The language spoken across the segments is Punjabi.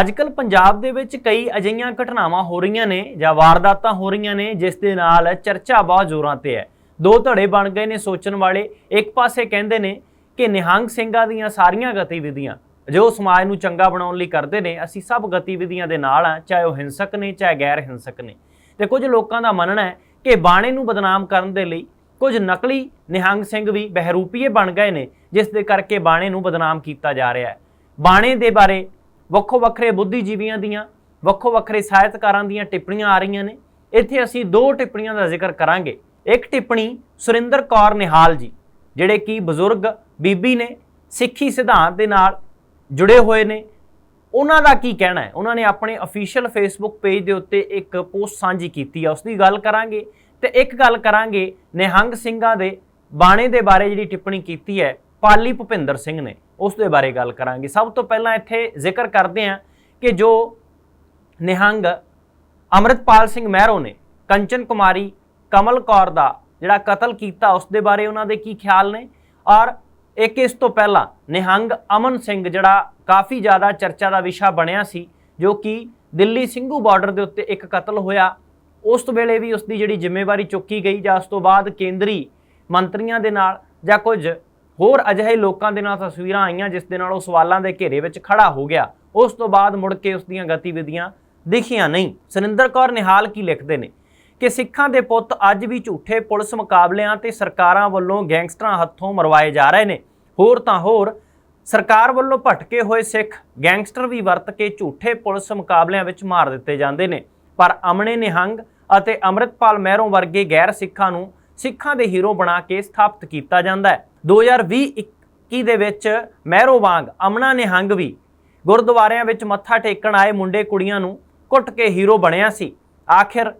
ਅੱਜਕੱਲ ਪੰਜਾਬ ਦੇ ਵਿੱਚ ਕਈ ਅਜਿਹੀਆਂ ਘਟਨਾਵਾਂ ਹੋ ਰਹੀਆਂ ਨੇ ਜਾਂ ਵਾਰਦਾਤਾਂ ਹੋ ਰਹੀਆਂ ਨੇ, ਜਿਸ ਦੇ ਨਾਲ ਚਰਚਾ ਬਹੁਤ ਜ਼ੋਰਾਂ ਤੇ ਹੈ। ਦੋ ਧੜੇ ਬਣ ਗਏ ਨੇ ਸੋਚਣ ਵਾਲੇ। ਇੱਕ ਪਾਸੇ ਕਹਿੰਦੇ ਨੇ ਕਿ ਨਿਹੰਗ ਸਿੰਘਾਂ ਦੀਆਂ ਸਾਰੀਆਂ ਗਤੀਵਿਧੀਆਂ ਜੋ ਸਮਾਜ ਨੂੰ ਚੰਗਾ ਬਣਾਉਣ ਲਈ ਕਰਦੇ ਨੇ, ਅਸੀਂ ਸਭ ਗਤੀਵਿਧੀਆਂ ਦੇ ਨਾਲ ਆ ਚਾਹੇ ਉਹ ਹਿੰਸਕ ਨੇ, ਚਾਹੇ ਗੈਰ ਹਿੰਸਕ ਨੇ। ਤੇ ਕੁਝ ਲੋਕਾਂ ਦਾ ਮੰਨਣਾ ਹੈ ਕਿ ਬਾਣੇ ਨੂੰ ਬਦਨਾਮ ਕਰਨ ਦੇ ਲਈ ਕੁਝ ਨਕਲੀ ਨਿਹੰਗ ਸਿੰਘ ਵੀ ਬਹਿਰੂਪੀਏ ਬਣ ਗਏ ਨੇ, ਜਿਸ ਦੇ ਕਰਕੇ ਬਾਣੇ ਨੂੰ ਬਦਨਾਮ ਕੀਤਾ ਜਾ ਰਿਹਾ ਹੈ। ਬਾਣੇ ਦੇ ਬਾਰੇ ਵੱਖੋ ਵੱਖਰੇ ਬੁੱਧੀਜੀਵੀਆਂ ਦੀਆਂ, ਵੱਖੋ ਵੱਖਰੇ ਸਾਹਿਤਕਾਰਾਂ ਦੀਆਂ ਟਿੱਪਣੀਆਂ ਆ ਰਹੀਆਂ ਨੇ। ਇੱਥੇ ਅਸੀਂ ਦੋ ਟਿੱਪਣੀਆਂ ਦਾ ਜ਼ਿਕਰ ਕਰਾਂਗੇ। ਇੱਕ ਟਿੱਪਣੀ ਸੁਰਿੰਦਰ ਕੌਰ ਨਿਹਾਲ ਜੀ, ਜਿਹੜੇ ਕਿ ਬਜ਼ੁਰਗ ਬੀਬੀ ਨੇ, ਸਿੱਖੀ ਸਿਧਾਂਤ ਦੇ ਨਾਲ ਜੁੜੇ ਹੋਏ ਨੇ। ਉਹਨਾਂ ਦਾ ਕੀ ਕਹਿਣਾ ਹੈ? ਉਹਨਾਂ ਨੇ ਆਪਣੇ ਅਫੀਸ਼ੀਅਲ ਫੇਸਬੁੱਕ ਪੇਜ ਦੇ ਉੱਤੇ ਇੱਕ ਪੋਸਟ ਸਾਂਝੀ ਕੀਤੀ ਹੈ ਉਸ ਦੀ ਗੱਲ ਕਰਾਂਗੇ। ਤੇ ਇੱਕ ਗੱਲ ਕਰਾਂਗੇ, ਨਿਹੰਗ ਸਿੰਘਾਂ ਦੇ ਬਾਣੇ ਦੇ ਬਾਰੇ ਜਿਹੜੀ ਟਿੱਪਣੀ ਕੀਤੀ ਹੈ, ਪਾਲੀ ਭੁਪਿੰਦਰ ਸਿੰਘ ਨੇ। ਉਸ ਦੇ ਬਾਰੇ ਗੱਲ ਕਰਾਂਗੇ। ਸਭ ਤੋਂ ਪਹਿਲਾਂ ਇੱਥੇ ਜ਼ਿਕਰ ਕਰਦੇ ਹਾਂ ਕਿ ਜੋ ਨਿਹੰਗ ਅਮਰਿਤਪਾਲ ਸਿੰਘ ਮਹਿਰੋ ਨੇ, ਕੰਚਨ ਕੁਮਾਰੀ, ਕਮਲ ਕੌਰ ਦਾ ਜਿਹੜਾ ਕਤਲ ਕੀਤਾ, ਉਸ ਦੇ ਬਾਰੇ ਉਹਨਾਂ ਦੇ ਕੀ ਖਿਆਲ ਨੇ? ਔਰ ਇੱਕ ਇਸ ਤੋਂ ਪਹਿਲਾਂ ਨਿਹੰਗ ਅਮਨ ਸਿੰਘ ਜਿਹੜਾ ਕਾਫੀ ਜ਼ਿਆਦਾ ਚਰਚਾ ਦਾ ਵਿਸ਼ਾ ਬਣਿਆ ਸੀ, ਜੋ ਕਿ ਦਿੱਲੀ ਸਿੰਘੂ ਬਾਰਡਰ ਦੇ ਉੱਤੇ ਇੱਕ ਕਤਲ ਹੋਇਆ। ਉਸ ਵੇਲੇ ਵੀ ਉਸ ਦੀ ਜਿਹੜੀ ਜ਼ਿੰਮੇਵਾਰੀ ਚੁੱਕੀ ਗਈ ਜਾਂ ਉਸ ਤੋਂ ਬਾਅਦ ਕੇਂਦਰੀ ਮੰਤਰੀਆਂ ਦੇ ਨਾਲ ਜਾਂ ਕੁਝ ਹੋਰ ਅਜਿਹੇ ਲੋਕਾਂ ਦੇ ਨਾਲ ਤਸਵੀਰਾਂ ਆਈਆਂ ਜਿਸ ਦੇ ਨਾਲ ਉਹ ਸਵਾਲਾਂ ਦੇ ਘੇਰੇ ਵਿੱਚ ਖੜਾ ਹੋ ਗਿਆ। ਉਸ ਤੋਂ ਬਾਅਦ ਮੁੜ ਕੇ ਉਸ ਦੀਆਂ ਗਤੀਵਿਧੀਆਂ ਦਿਖੀਆਂ ਨਹੀਂ। ਸੁਰਿੰਦਰ ਕੌਰ ਨਿਹਾਲ ਕੀ ਲਿਖਦੇ ਨੇ? ਕਿ ਸਿੱਖਾਂ ਦੇ ਪੁੱਤ ਅੱਜ ਵੀ ਝੂਠੇ ਪੁਲਿਸ ਮੁਕਾਬਲਿਆਂ ਤੇ ਸਰਕਾਰਾਂ ਵੱਲੋਂ ਗੈਂਗਸਟਰਾਂ ਹੱਥੋਂ ਮਰਵਾਏ ਜਾ ਰਹੇ ਨੇ। ਹੋਰ ਤਾਂ ਹੋਰ, ਸਰਕਾਰ ਵੱਲੋਂ ਭਟਕੇ ਹੋਏ ਸਿੱਖ ਗੈਂਗਸਟਰ ਵੀ ਵਰਤ ਕੇ ਝੂਠੇ ਪੁਲਿਸ ਮੁਕਾਬਲਿਆਂ ਵਿੱਚ ਮਾਰ ਦਿੱਤੇ ਜਾਂਦੇ ਨੇ। ਪਰ ਅਮਨੇ ਨਿਹੰਗ ਅਤੇ ਅੰਮ੍ਰਿਤਪਾਲ ਮਹਿਰੋਂ ਵਰਗੇ ਗੈਰ ਸਿੱਖਾਂ ਨੂੰ ਸਿੱਖਾਂ ਦੇ ਹੀਰੋ ਬਣਾ ਕੇ ਸਥਾਪਿਤ ਕੀਤਾ ਜਾਂਦਾ ਹੈ। 2020-21 ਦੇ ਵਿੱਚ ਮਹਿਰੋ ਵਾਂਗ ਅਮਨਾ ਨਿਹੰਗ ਵੀ ਗੁਰਦੁਆਰਿਆਂ ਵਿੱਚ ਮੱਥਾ ਟੇਕਣ ਆਏ ਮੁੰਡੇ ਕੁੜੀਆਂ ਨੂੰ ਕੁੱਟ ਕੇ ਹੀਰੋ ਬਣਿਆ ਸੀ। ਆਖਿਰ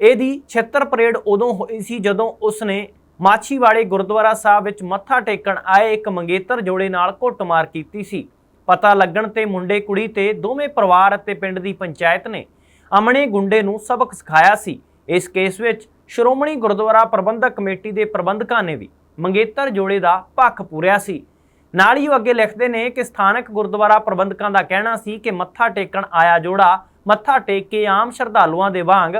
ਇਹਦੀ 76 ਪਰੇਡ ਉਦੋਂ ਹੋਈ ਸੀ ਜਦੋਂ ਉਸਨੇ ਮਾਛੀਵਾੜੇ ਗੁਰਦੁਆਰਾ ਸਾਹਿਬ ਵਿੱਚ ਮੱਥਾ ਟੇਕਣ ਆਏ ਇੱਕ ਮੰਗੇਤਰ ਜੋੜੇ ਨਾਲ ਕੁੱਟਮਾਰ ਕੀਤੀ ਸੀ। ਪਤਾ ਲੱਗਣ ਤੇ ਮੁੰਡੇ ਕੁੜੀ ਤੇ ਦੋਵੇਂ ਪਰਿਵਾਰ ਅਤੇ ਪਿੰਡ ਦੀ ਪੰਚਾਇਤ ਨੇ ਅਮਣੇ ਗੁੰਡੇ ਨੂੰ ਸਬਕ ਸਿਖਾਇਆ ਸੀ। ਇਸ ਕੇਸ ਵਿੱਚ ਸ਼੍ਰੋਮਣੀ ਗੁਰਦੁਆਰਾ ਪ੍ਰਬੰਧਕ ਕਮੇਟੀ ਦੇ ਪ੍ਰਬੰਧਕਾਂ ਨੇ ਵੀ ਮੰਗੇਤਰ ਜੋੜੇ ਦਾ ਪੱਖ ਪੂਰਿਆ ਸੀ। ਨਾਲ ਹੀ ਉਹ ਅੱਗੇ ਲਿਖਦੇ ਨੇ ਕਿ ਸਥਾਨਕ ਗੁਰਦੁਆਰਾ ਪ੍ਰਬੰਧਕਾਂ ਦਾ ਕਹਿਣਾ ਸੀ ਕਿ ਮੱਥਾ ਟੇਕਣ ਆਇਆ ਜੋੜਾ ਮੱਥਾ ਟੇਕ ਕੇ ਆਮ ਸ਼ਰਧਾਲੂਆਂ ਦੇ ਵਾਂਗ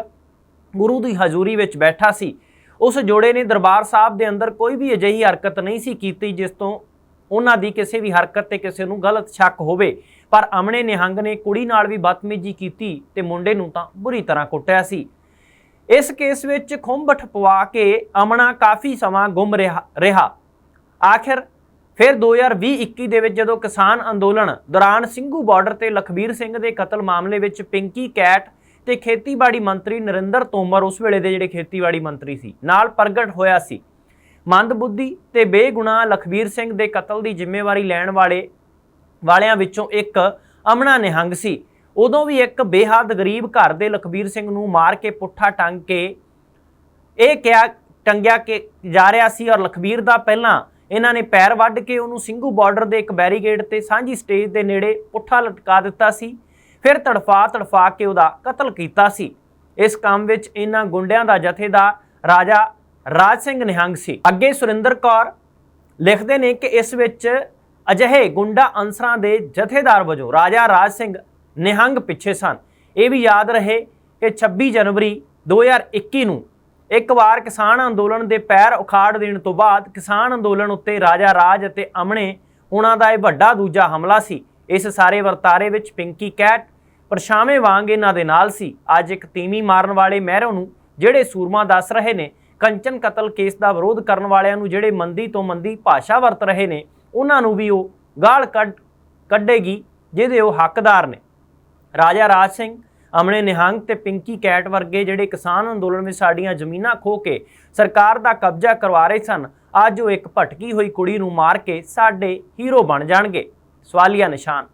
ਗੁਰੂ ਦੀ ਹਜ਼ੂਰੀ ਵਿੱਚ ਬੈਠਾ ਸੀ। ਉਸ ਜੋੜੇ ਨੇ ਦਰਬਾਰ ਸਾਹਿਬ ਦੇ ਅੰਦਰ ਕੋਈ ਵੀ ਅਜਿਹੀ ਹਰਕਤ ਨਹੀਂ ਸੀ ਕੀਤੀ ਜਿਸ ਤੋਂ ਉਹਨਾਂ ਦੀ ਕਿਸੇ ਵੀ ਹਰਕਤ ਤੇ ਕਿਸੇ ਨੂੰ ਗਲਤ ਸ਼ੱਕ ਹੋਵੇ। ਪਰ ਅਮਨੇ ਨਿਹੰਗ ਨੇ ਕੁੜੀ ਨਾਲ ਵੀ ਬਦਤਮੀਜ਼ੀ ਕੀਤੀ ਤੇ ਮੁੰਡੇ ਨੂੰ ਤਾਂ ਬੁਰੀ ਤਰ੍ਹਾਂ ਕੁੱਟਿਆ ਸੀ। ਇਸ ਕੇਸ ਵਿੱਚ ਖੁੰਬਠ ਪਵਾ ਕੇ ਅਮਣਾ ਕਾਫੀ ਸਮਾਂ ਗੁੰਮ ਰਿਹਾ ਰਿਹਾ। ਆਖਿਰ ਫਿਰ 2020-21 ਦੇ ਵਿੱਚ ਜਦੋਂ ਕਿਸਾਨ ਅੰਦੋਲਨ ਦੌਰਾਨ ਸਿੰਘੂ ਬਾਰਡਰ ਤੇ ਲਖਬੀਰ ਸਿੰਘ ਦੇ ਕਤਲ ਮਾਮਲੇ ਵਿੱਚ ਪਿੰਕੀ ਕੈਟ ਤੇ ਖੇਤੀਬਾੜੀ ਮੰਤਰੀ ਨਰਿੰਦਰ ਤੋਮਰ ਉਸ ਵੇਲੇ ਦੇ ਜਿਹੜੇ ਖੇਤੀਬਾੜੀ ਮੰਤਰੀ ਸੀ, ਨਾਲ ਪ੍ਰਗਟ ਹੋਇਆ ਸੀ। ਮੰਦਬੁੱਧੀ ਤੇ ਬੇਗੁਨਾਹ ਲਖਬੀਰ ਸਿੰਘ ਦੇ ਕਤਲ ਦੀ ਜ਼ਿੰਮੇਵਾਰੀ ਲੈਣ ਵਾਲੇ, ਵਾਲਿਆਂ ਵਿੱਚੋਂ ਇੱਕ ਅਮਨਾ ਨਿਹੰਗ ਸੀ। ਉਦੋਂ ਵੀ ਇੱਕ ਬੇਹੱਦ ਗਰੀਬ ਘਰ ਦੇ ਲਖਬੀਰ ਸਿੰਘ ਨੂੰ ਮਾਰ ਕੇ ਪੁੱਠਾ ਟੰਗ ਕੇ ਇਹ ਕਿਹਾ, ਟੰਗਿਆ ਕੇ ਜਾ ਰਿਹਾ ਸੀ ਔਰ ਲਖਬੀਰ ਦਾ ਪਹਿਲਾਂ ਇਹਨਾਂ ਨੇ ਪੈਰ ਵੱਢ ਕੇ ਉਹਨੂੰ ਸਿੰਘੂ ਬਾਰਡਰ ਦੇ ਇੱਕ ਬੈਰੀਗੇਡ ਤੇ ਸਾਂਝੀ ਸਟੇਜ ਦੇ ਨੇੜੇ ਪੁੱਠਾ ਲਟਕਾ ਦਿੱਤਾ ਸੀ। ਫਿਰ ਤੜਫਾ ਤੜਫਾ ਕੇ ਉਹਦਾ ਕਤਲ ਕੀਤਾ ਸੀ। ਇਸ ਕੰਮ ਵਿੱਚ ਇਹਨਾਂ ਗੁੰਡਿਆਂ ਦਾ ਜਥੇਦਾਰ ਰਾਜਾ ਰਾਜ ਸਿੰਘ ਨਿਹੰਗ ਸੀ। ਅੱਗੇ ਸੁਰਿੰਦਰ ਕੌਰ ਲਿਖਦੇ ਨੇ ਕਿ ਇਸ ਵਿੱਚ ਅਜਿਹੇ ਗੁੰਡਾ ਅੰਸਰਾਂ ਦੇ ਜਥੇਦਾਰ ਵਜੋਂ ਰਾਜਾ ਰਾਜ ਸਿੰਘ ਨਿਹੰਗ ਪਿੱਛੇ ਸਨ। ਇਹ ਵੀ ਯਾਦ ਰਹੇ ਕਿ 26 ਜਨਵਰੀ 2021 ਨੂੰ ਇੱਕ ਵਾਰ ਕਿਸਾਨ ਅੰਦੋਲਨ ਦੇ ਪੈਰ ਉਖਾੜ ਦੇਣ ਤੋਂ ਬਾਅਦ ਕਿਸਾਨ ਅੰਦੋਲਨ ਉੱਤੇ ਰਾਜਾ ਰਾਜ ਅਤੇ ਅਮਣੇ ਉਹਨਾਂ ਦਾ ਇਹ ਵੱਡਾ ਦੂਜਾ ਹਮਲਾ ਸੀ। ਇਸ ਸਾਰੇ ਵਰਤਾਰੇ ਵਿੱਚ ਪਿੰਕੀ ਕੈਟ, ਪਰਛਾਵੇਂ ਵਾਂਗ ਇਹਨਾਂ ਦੇ ਨਾਲ ਸੀ। ਅੱਜ ਇੱਕ ਤੀਮੀ ਮਾਰਨ ਵਾਲੇ ਮਹਿਰੋਂ ਨੂੰ ਜਿਹੜੇ ਸੂਰਮਾ ਦੱਸ ਰਹੇ ਨੇ, ਕੰਚਨ ਕਤਲ ਕੇਸ ਦਾ ਵਿਰੋਧ ਕਰਨ ਵਾਲਿਆਂ ਨੂੰ ਜਿਹੜੇ ਮੰਦੀ ਤੋਂ ਮੰਦੀ ਭਾਸ਼ਾ ਵਰਤ ਰਹੇ ਨੇ, ਉਹਨਾਂ ਨੂੰ ਵੀ ਉਹ ਗਾਲ ਕੱਢ, ਕੱਢੇਗੀ, ਜਿਹਦੇ ਉਹ ਹੱਕਦਾਰ ਨੇ। ਰਾਜਾ ਰਾਜ ਸਿੰਘ ਅਮਨੇ ਨਿਹੰਗ ਤੇ ਪਿੰਕੀ ਕੈਟ ਵਰਗੇ ਜਿਹੜੇ ਕਿਸਾਨ ਅੰਦੋਲਨ ਵਿੱਚ ਸਾਡੀਆਂ ਜ਼ਮੀਨਾਂ ਖੋ ਕੇ ਸਰਕਾਰ ਦਾ ਕਬਜ਼ਾ ਕਰਵਾ ਰਹੇ ਸਨ, ਅੱਜ ਉਹ ਇੱਕ ਭਟਕੀ ਹੋਈ ਕੁੜੀ ਨੂੰ ਮਾਰ ਕੇ ਸਾਡੇ ਹੀਰੋ ਬਣ ਜਾਣਗੇ। ਸਵਾਲੀਆ ਨਿਸ਼ਾਨ।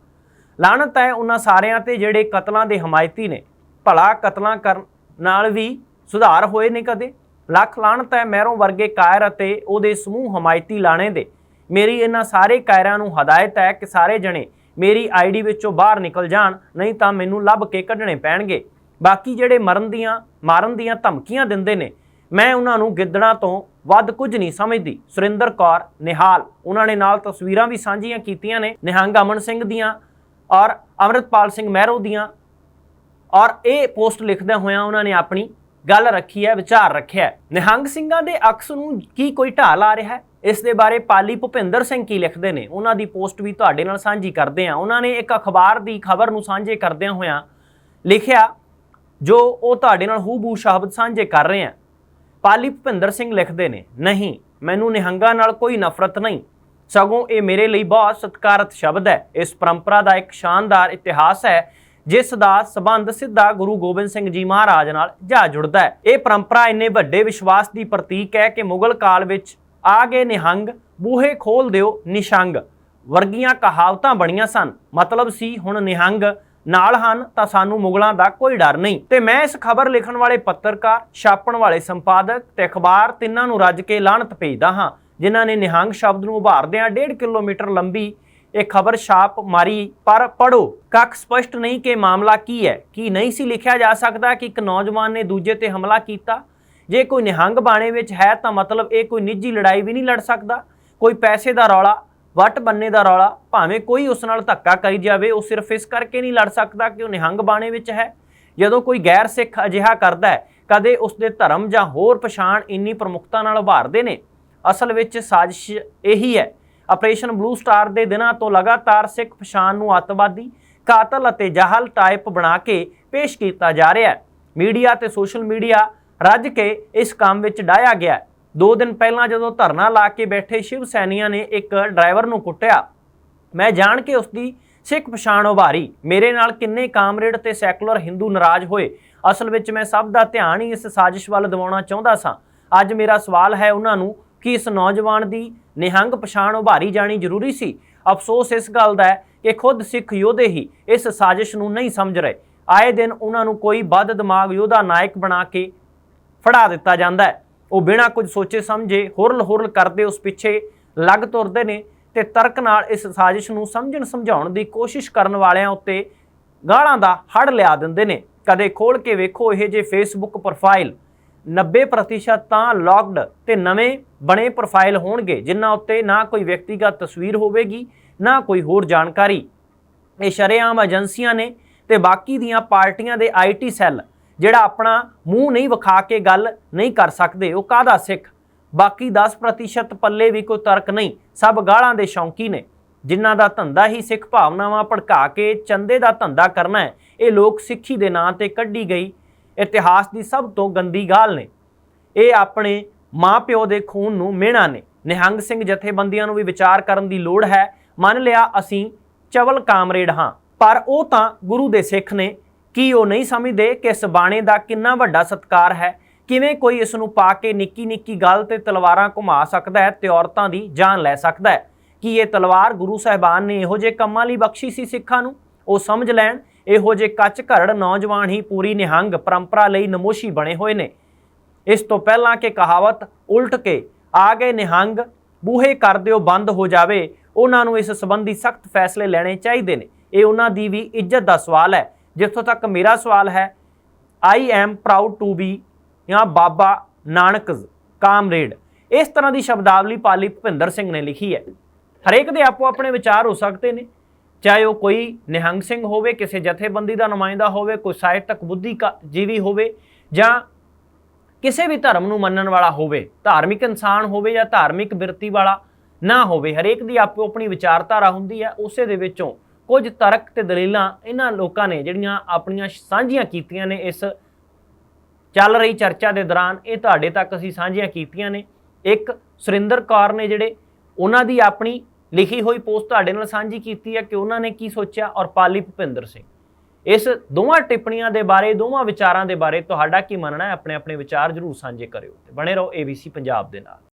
ਲਾਹਨਤ ਹੈ ਉਹਨਾਂ ਸਾਰਿਆਂ ਤੇ ਜਿਹੜੇ ਕਤਲਾਂ ਦੇ ਹਮਾਇਤੀ ਨੇ। ਭਲਾ ਕਤਲਾਂ ਕਰਨ ਨਾਲ ਵੀ ਸੁਧਾਰ ਹੋਏ ਨੇ ਕਦੇ? ਲੱਖ ਲਾਹਨਤ ਹੈ ਮਹਿਰੋਂ ਵਰਗੇ ਕਾਇਰ ਅਤੇ ਉਹਦੇ ਸਮੂਹ ਹਮਾਇਤੀ ਲਾਣੇ ਦੇ। ਮੇਰੀ ਇਹਨਾਂ ਸਾਰੇ ਕਾਇਰਾਂ ਨੂੰ ਹਦਾਇਤ ਹੈ ਕਿ ਸਾਰੇ ਜਣੇ ਮੇਰੀ ਆਈਡੀ ਵਿੱਚੋਂ ਬਾਹਰ ਨਿਕਲ ਜਾਣ, ਨਹੀਂ ਤਾਂ ਮੈਨੂੰ ਲੱਭ ਕੇ ਕੱਢਣੇ ਪੈਣਗੇ। ਬਾਕੀ ਜਿਹੜੇ ਮਰਨ ਦੀਆਂ, ਮਾਰਨ ਦੀਆਂ ਧਮਕੀਆਂ ਦਿੰਦੇ ਨੇ, ਮੈਂ ਉਹਨਾਂ ਨੂੰ ਗਿੱਦੜਾਂ ਤੋਂ ਵੱਧ ਕੁਝ ਨਹੀਂ ਸਮਝਦੀ। ਸੁਰਿੰਦਰ ਕੌਰ, ਨਿਹਾਲ, ਉਹਨਾਂ ਨੇ ਨਾਲ ਤਸਵੀਰਾਂ ਵੀ ਸਾਂਝੀਆਂ ਕੀਤੀਆਂ ਨੇ, ਨਿਹੰਗ ਅਮਨ ਸਿੰਘ ਦੀਆਂ ਔਰ ਅਮਰਿਤਪਾਲ ਸਿੰਘ ਮਹਿਰੋ ਦੀਆਂ। ਔਰ ਇਹ ਪੋਸਟ ਲਿਖਦਿਆਂ ਹੋਇਆਂ ਉਹਨਾਂ ਨੇ ਆਪਣੀ ਗੱਲ ਰੱਖੀ ਹੈ, ਵਿਚਾਰ ਰੱਖਿਆ ਨਿਹੰਗ ਸਿੰਘਾਂ ਦੇ ਅਕਸ ਨੂੰ ਕੀ ਕੋਈ ਢਾਲ ਆ ਰਿਹਾ ਹੈ? ਇਸ ਦੇ ਬਾਰੇ ਪਾਲੀ ਭੁਪਿੰਦਰ ਸਿੰਘ ਕੀ ਲਿਖਦੇ ਨੇ? ਉਹਨਾਂ ਦੀ ਪੋਸਟ ਵੀ ਤੁਹਾਡੇ ਨਾਲ ਸਾਂਝੀ ਕਰਦੇ ਹਾਂ। ਉਹਨਾਂ ਨੇ ਇੱਕ ਅਖਬਾਰ ਦੀ ਖਬਰ ਨੂੰ ਸਾਂਝੇ ਕਰਦਿਆਂ ਹੋਇਆਂ ਲਿਖਿਆ, ਜੋ ਉਹ ਤੁਹਾਡੇ ਨਾਲ ਹੂਬੂ ਸ਼ਬਦ ਸਾਂਝੇ ਕਰ ਰਹੇ ਹਾਂ ਪਾਲੀ ਭੁਪਿੰਦਰ ਸਿੰਘ ਲਿਖਦੇ ਨੇ, ਨਹੀਂ, ਮੈਨੂੰ ਨਿਹੰਗਾਂ ਨਾਲ ਕੋਈ ਨਫ਼ਰਤ ਨਹੀਂ। ਸਗੋਂ ਇਹ ਮੇਰੇ ਲਈ ਬਹੁਤ ਸਤਿਕਾਰਤ ਸ਼ਬਦ ਹੈ। ਇਸ ਪਰੰਪਰਾ ਦਾ ਇੱਕ ਸ਼ਾਨਦਾਰ ਇਤਿਹਾਸ ਹੈ, ਜਿਸ ਦਾ ਸਬੰਧ ਸਿੱਧਾ ਗੁਰੂ ਗੋਬਿੰਦ ਸਿੰਘ ਜੀ ਮਹਾਰਾਜ ਨਾਲ ਜਾ ਜੁੜਦਾ ਹੈ। ਇਹ ਪਰੰਪਰਾ ਇੰਨੇ ਵੱਡੇ ਵਿਸ਼ਵਾਸ ਦੀ ਪ੍ਰਤੀਕ ਹੈ ਕਿ ਮੁਗਲ ਕਾਲ ਵਿੱਚ ਆ ਗਏ ਨਿਹੰਗ, ਬੂਹੇ ਖੋਲ ਦਿਓ ਨਿਸ਼ੰਗ। ਵਰਗੀਆਂ ਕਹਾਵਤਾਂ ਬਣੀਆਂ ਸਨ। ਮਤਲਬ ਸੀ, ਹੁਣ ਨਿਹੰਗ ਨਾਲ ਹਨ ਤਾਂ ਸਾਨੂੰ ਮੁਗਲਾਂ ਦਾ ਕੋਈ ਡਰ ਨਹੀਂ। ਤੇ ਮੈਂ ਇਸ ਖਬਰ ਲਿਖਣ ਵਾਲੇ ਪੱਤਰਕਾਰ, ਛਾਪਣ ਵਾਲੇ ਸੰਪਾਦਕ ਤੇ ਅਖਬਾਰ ਤਿੰਨਾਂ ਨੂੰ ਰੱਜ ਕੇ ਲਾਹਣਤ ਭੇਜਦਾ ਹਾਂ, ਜਿਨ੍ਹਾਂ ਨੇ ਨਿਹੰਗ ਸ਼ਬਦ ਨੂੰ ਉਭਾਰਦਿਆਂ 1.5 ਕਿਲੋਮੀਟਰ ਲੰਬੀ ਇਹ ਖਬਰ ਛਾਪ ਮਾਰੀ। ਪਰ ਪੜੋ ਕੱਖ ਸਪਸ਼ਟ ਨਹੀਂ ਕਿ ਮਾਮਲਾ ਕੀ ਹੈ? ਕੀ ਨਹੀਂ ਸੀ ਲਿਖਿਆ ਜਾ ਸਕਦਾ ਕਿ ਇੱਕ ਨੌਜਵਾਨ ਨੇ ਦੂਜੇ ਤੇ ਹਮਲਾ ਕੀਤਾ? ਜੇ ਕੋਈ ਨਿਹੰਗ ਬਾਣੇ ਵਿੱਚ ਹੈ ਤਾਂ ਮਤਲਬ ਇਹ ਕੋਈ ਨਿੱਜੀ ਲੜਾਈ ਵੀ ਨਹੀਂ ਲੜ ਸਕਦਾ। ਕੋਈ ਪੈਸੇ ਦਾ ਰੌਲਾ, ਵੱਟ ਬੰਨੇ ਦਾ ਰੌਲਾ, ਭਾਵੇਂ ਕੋਈ ਉਸ ਨਾਲ ਧੱਕਾ ਕਰੀ ਜਾਵੇ, ਉਹ ਸਿਰਫ ਇਸ ਕਰਕੇ ਨਹੀਂ ਲੜ ਸਕਦਾ ਕਿ ਉਹ ਨਿਹੰਗ ਬਾਣੇ ਵਿੱਚ ਹੈ। ਜਦੋਂ ਕੋਈ ਗੈਰ ਸਿੱਖ ਅਜਿਹਾ ਕਰਦਾ ਹੈ, ਕਦੇ ਉਸ ਦੇ ਧਰਮ ਜਾਂ ਹੋਰ ਪਛਾਣ ਇੰਨੀ ਪ੍ਰਮੁਖਤਾ ਨਾਲ ਉਭਾਰਦੇ ਨੇ? ਅਸਲ ਵਿੱਚ ਸਾਜ਼ਿਸ਼ ਇਹੀ ਹੈ, ਆਪਰੇਸ਼ਨ ਬਲੂ ਸਟਾਰ ਦੇ ਦਿਨਾਂ ਤੋਂ ਲਗਾਤਾਰ ਸਿੱਖ ਪਛਾਣ ਨੂੰ ਅੱਤਵਾਦੀ, ਕਾਤਲ ਅਤੇ ਜਾਹਲ ਟਾਈਪ ਬਣਾ ਕੇ ਪੇਸ਼ ਕੀਤਾ ਜਾ ਰਿਹਾ ਹੈ। ਮੀਡੀਆ ਤੇ ਸੋਸ਼ਲ ਮੀਡੀਆ ਰੱਜ ਕੇ ਇਸ ਕੰਮ ਵਿੱਚ ਡਾਇਆ ਗਿਆ। ਦੋ ਦਿਨ ਪਹਿਲਾਂ ਜਦੋਂ ਧਰਨਾ ਲਾ ਕੇ ਬੈਠੇ ਸ਼ਿਵ ਸੈਨੀਆਂ ਨੇ ਇੱਕ ਡਰਾਈਵਰ ਨੂੰ ਕੁੱਟਿਆ। ਮੈਂ ਜਾਣ ਕੇ ਉਸ ਦੀ ਸਿੱਖ ਪਛਾਣ ਉਭਾਰੀ। ਮੇਰੇ ਨਾਲ ਕਿੰਨੇ ਕਾਮਰੇਡ ਤੇ ਸੈਕੂਲਰ ਹਿੰਦੂ ਨਾਰਾਜ਼ ਹੋਏ। ਅਸਲ ਵਿੱਚ ਮੈਂ ਸਭ ਦਾ ਧਿਆਨ ਹੀ ਇਸ ਸਾਜ਼ਿਸ਼ ਵੱਲ ਦਿਵਾਉਣਾ ਚਾਹੁੰਦਾ ਸਾਂ। ਅੱਜ ਮੇਰਾ ਸਵਾਲ ਹੈ ਉਹਨਾਂ ਨੂੰ ਕਿ ਇਸ ਨੌਜਵਾਨ ਦੀ ਨਿਹੰਗ ਪਛਾਣ ਉਭਾਰੀ ਜਾਣੀ ਜ਼ਰੂਰੀ ਸੀ? ਅਫਸੋਸ ਇਸ ਗੱਲ ਦਾ ਹੈ ਕਿ ਖੁਦ ਸਿੱਖ ਯੋਧੇ ਹੀ ਇਸ ਸਾਜ਼ਿਸ਼ ਨੂੰ ਨਹੀਂ ਸਮਝ ਰਹੇ। ਆਏ ਦਿਨ ਉਹਨਾਂ ਨੂੰ ਕੋਈ ਵੱਧ ਦਿਮਾਗ ਯੋਧਾ ਨਾਇਕ ਬਣਾ ਕੇ ਫੜਾ ਦਿੱਤਾ ਜਾਂਦਾ ਹੈ। ਉਹ ਬਿਨਾਂ ਕੁਝ ਸੋਚੇ ਸਮਝੇ ਹੁਰਲ ਹੁਰਲ ਕਰਦੇ ਉਸ ਪਿੱਛੇ ਲੱਗ ਤੁਰਦੇ ਨੇ ਤੇ ਤਰਕ ਨਾਲ ਇਸ ਸਾਜ਼ਿਸ਼ ਨੂੰ ਸਮਝਣ ਸਮਝਾਉਣ ਦੀ ਕੋਸ਼ਿਸ਼ ਕਰਨ ਵਾਲਿਆਂ ਉੱਤੇ ਗਾਲਾਂ ਦਾ ਹੜ ਲਿਆ ਦਿੰਦੇ ਨੇ। ਕਦੇ ਖੋਲ ਕੇ ਵੇਖੋ ਇਹ ਜੇ ਫੇਸਬੁੱਕ ਪ੍ਰੋਫਾਈਲ 90% ਤਾਂ ਲੌਕਡ ਤੇ ਨਵੇਂ ਬਣੇ ਪ੍ਰੋਫਾਈਲ ਹੋਣਗੇ, ਜਿਨ੍ਹਾਂ ਉੱਤੇ ਨਾ ਕੋਈ ਵਿਅਕਤੀਗਤ ਤਸਵੀਰ ਹੋਵੇਗੀ, ਨਾ ਕੋਈ ਹੋਰ ਜਾਣਕਾਰੀ। ਇਹ ਸ਼ਰੇਆਮ ਏਜੰਸੀਆਂ ਨੇ ਤੇ ਬਾਕੀ ਦੀਆਂ ਪਾਰਟੀਆਂ ਦੇ ਆਈਟੀ ਸੈੱਲ ਜਿਹੜਾ ਆਪਣਾ ਮੂੰਹ ਨਹੀਂ ਵਿਖਾ ਕੇ ਗੱਲ ਨਹੀਂ ਕਰ ਸਕਦੇ, ਉਹ ਕਾਹਦਾ ਸਿੱਖ? ਬਾਕੀ 10% ਪੱਲੇ ਵੀ ਕੋਈ ਤਰਕ ਨਹੀਂ, ਸਭ ਗਾਲਾਂ ਦੇ ਸ਼ੌਂਕੀ ਨੇ। ਜਿਨ੍ਹਾਂ ਦਾ ਧੰਦਾ ਹੀ ਸਿੱਖ ਭਾਵਨਾਵਾਂ ਭੜਕਾ ਕੇ ਚੰਦੇ ਦਾ ਧੰਦਾ ਕਰਨਾ ਹੈ, ਇਹ ਲੋਕ ਸਿੱਖੀ ਦੇ ਨਾਂ ਤੇ ਕੱਢੀ ਗਈ। ਇਤਿਹਾਸ ਦੀ ਸਭ ਤੋਂ ਗੰਦੀ ਗਾਲ ਨੇ। ਇਹ ਆਪਣੇ ਮਾਪਿਓ ਦੇ ਖੂਨ ਨੂੰ ਮਿਹਣਾ ਨੇ। ਨਿਹੰਗ ਸਿੰਘ ਜਥੇਬੰਦੀਆਂ ਨੂੰ ਵੀ ਵਿਚਾਰ ਕਰਨ ਦੀ ਲੋੜ ਹੈ। ਮੰਨ ਲਿਆ ਅਸੀਂ ਚਵਲ ਕਾਮਰੇਡ ਹਾਂ। ਪਰ ਉਹ ਤਾਂ ਗੁਰੂ ਦੇ ਸਿੱਖ ਨੇ। ਕੀ ਉਹ ਨਹੀਂ ਸਮਝਦੇ ਕਿ ਇਸ ਬਾਣੇ ਦਾ ਕਿੰਨਾ ਵੱਡਾ ਸਤਕਾਰ ਹੈ? ਕਿਵੇਂ ਕੋਈ ਇਸ ਨੂੰ ਪਾ ਕੇ ਨਿੱਕੀ ਨਿੱਕੀ ਗੱਲ ਤੇ ਤਲਵਾਰਾਂ ਘੁਮਾ ਸਕਦਾ ਹੈ ਤੇ ਔਰਤਾਂ ਦੀ ਜਾਨ ਲੈ ਸਕਦਾ ਹੈ? ਕਿ ਇਹ ਤਲਵਾਰ ਗੁਰੂ ਸਾਹਿਬਾਨ ਨੇ ਇਹੋ ਜਿਹੇ ਕੰਮਾਂ ਲਈ ਬਖਸ਼ੀ ਸੀ ਸਿੱਖਾਂ ਨੂੰ? ਉਹ ਸਮਝ ਲੈਣ, ਇਹੋ ਜਿਹੇ ਕੱਚ ਘਰੜ ਨੌਜਵਾਨ ਹੀ ਪੂਰੀ ਨਿਹੰਗ ਪਰੰਪਰਾ ਲਈ ਨਮੋਸ਼ੀ ਬਣੇ ਹੋਏ ਨੇ। ਇਸ ਤੋਂ ਪਹਿਲਾਂ ਕਿ ਕਹਾਵਤ ਉਲਟ ਕੇ ਆ ਗਏ ਨਿਹੰਗ, ਬੂਹੇ ਕਰ ਦਿਓ ਬੰਦ ਹੋ ਜਾਵੇ, ਉਹਨਾਂ ਨੂੰ ਇਸ ਸੰਬੰਧੀ ਸਖਤ ਫੈਸਲੇ ਲੈਣੇ ਚਾਹੀਦੇ ਨੇ। ਇਹ ਉਹਨਾਂ ਦੀ ਵੀ ਇੱਜ਼ਤ ਦਾ ਸਵਾਲ ਹੈ। ਜਿੱਥੋਂ ਤੱਕ ਮੇਰਾ ਸਵਾਲ ਹੈ I am proud to be ਜਾਂ ਬਾਬਾ ਨਾਨਕ ਕਾਮਰੇਡ। ਇਸ ਤਰ੍ਹਾਂ ਦੀ ਸ਼ਬਦਾਵਲੀ ਪਾਲੀ ਭੁਪਿੰਦਰ ਸਿੰਘ ਨੇ ਲਿਖੀ ਹੈ। ਹਰੇਕ ਦੇ ਆਪੋ ਆਪਣੇ ਵਿਚਾਰ ਹੋ ਸਕਦੇ ਨੇ। ਚਾਹੇ ਉਹ ਕੋਈ ਨਿਹੰਗ ਸਿੰਘ ਹੋਵੇ, ਕਿਸੇ ਜਥੇਬੰਦੀ ਦਾ ਨੁਮਾਇੰਦਾ ਹੋਵੇ, ਕੋਈ ਸਾਹਿਤਕ ਬੁੱਧੀ ਕਾ ਜੀਵੀ ਹੋਵੇ ਜਾਂ ਕਿਸੇ ਵੀ ਧਰਮ ਨੂੰ ਮੰਨਣ ਵਾਲਾ ਹੋਵੇ, ਧਾਰਮਿਕ ਇਨਸਾਨ ਹੋਵੇ ਜਾਂ ਧਾਰਮਿਕ ਬਿਰਤੀ ਵਾਲਾ ਨਾ ਹੋਵੇ, ਹਰੇਕ ਦੀ ਆਪੋ ਆਪਣੀ ਵਿਚਾਰਧਾਰਾ ਹੁੰਦੀ ਹੈ। ਉਸੇ ਦੇ ਵਿੱਚੋਂ ਕੁਝ ਤਰਕ ਤੇ ਦਲੀਲਾਂ ਇਹਨਾਂ ਲੋਕਾਂ ਨੇ ਜਿਹੜੀਆਂ ਆਪਣੀਆਂ ਸਾਂਝੀਆਂ ਕੀਤੀਆਂ ਨੇ ਇਸ ਚੱਲ ਰਹੀ ਚਰਚਾ ਦੇ ਦੌਰਾਨ, ਇਹ ਤੁਹਾਡੇ ਤੱਕ ਅਸੀਂ ਸਾਂਝੀਆਂ ਕੀਤੀਆਂ ਨੇ। ਇੱਕ ਸੁਰਿੰਦਰ ਕੌਰ ਨੇ ਜਿਹੜੇ ਉਹਨਾਂ ਦੀ ਆਪਣੀ ਲਿਖੀ ਹੋਈ ਪੋਸਟ ਤੁਹਾਡੇ ਨਾਲ ਸਾਂਝੀ ਕੀਤੀ ਹੈ ਕਿ ਉਹਨਾਂ ਨੇ ਕੀ ਸੋਚਿਆ ਔਰ ਪਾਲੀ ਭੁਪਿੰਦਰ ਸਿੰਘ। ਇਸ ਦੋਵਾਂ ਟਿੱਪਣੀਆਂ ਦੇ ਬਾਰੇ, ਦੋਵਾਂ ਵਿਚਾਰਾਂ ਦੇ ਬਾਰੇ ਤੁਹਾਡਾ ਕੀ ਮੰਨਣਾ ਹੈ? ਆਪਣੇ ਆਪਣੇ ਵਿਚਾਰ ਜਰੂਰ ਸਾਂਝੇ ਕਰਿਓ ਤੇ ਬਣੇ ਰਹੋ ABC ਪੰਜਾਬ ਦੇ ਨਾਲ।